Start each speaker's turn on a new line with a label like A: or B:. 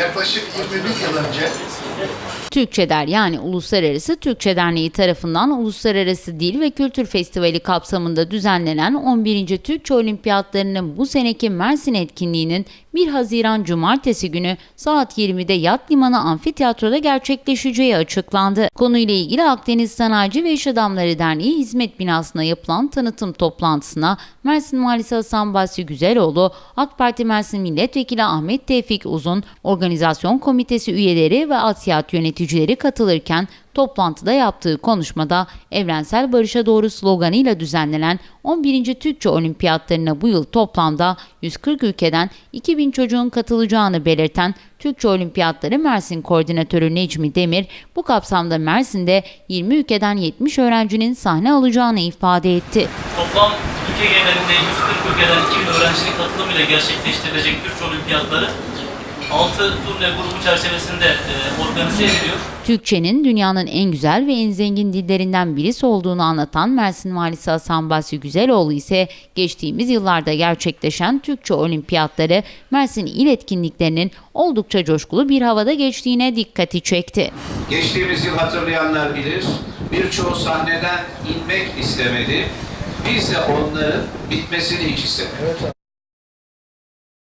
A: yaklaşık 21 yıl önce
B: Türkçeder yani Uluslararası Türkçe Derneği tarafından Uluslararası Dil ve Kültür Festivali kapsamında düzenlenen 11. Türkçe Olimpiyatlarının bu seneki Mersin etkinliğinin 1 Haziran Cumartesi günü saat 20'de Yat Limanı Amfiteyatro'da gerçekleşeceği açıklandı. Konuyla ilgili Akdeniz Sanayici ve İş Adamları Derneği hizmet binasına yapılan tanıtım toplantısına Mersin Valisi Hasan Basri Güzeloğlu, AK Parti Mersin Milletvekili Ahmet Tevfik Uzun, Organizasyon Komitesi üyeleri ve Asyat yöneticileri katılırken toplantıda yaptığı konuşmada evrensel barışa doğru sloganıyla düzenlenen 11. Türkçe Olimpiyatlarına bu yıl toplamda 140 ülkeden 2000 çocuğun katılacağını belirten Türkçe Olimpiyatları Mersin Koordinatörü Necmi Demir, bu kapsamda Mersin'de 20 ülkeden 70 öğrencinin sahne alacağını ifade etti.
C: Toplam ülke genelinde 140 ülkeden 2000 öğrencinin katılımıyla gerçekleştirilecek Türkçe Olimpiyatları 6 turne grubu çerçevesinde e, organize ediliyor.
B: Türkçenin dünyanın en güzel ve en zengin dillerinden birisi olduğunu anlatan Mersin Valisi Hasan Basri Güzeloğlu ise geçtiğimiz yıllarda gerçekleşen Türkçe olimpiyatları Mersin il etkinliklerinin oldukça coşkulu bir havada geçtiğine dikkati çekti.
D: Geçtiğimiz yıl hatırlayanlar bilir, birçoğu sahneden inmek istemedi. Biz de onların bitmesini hiç istemedik.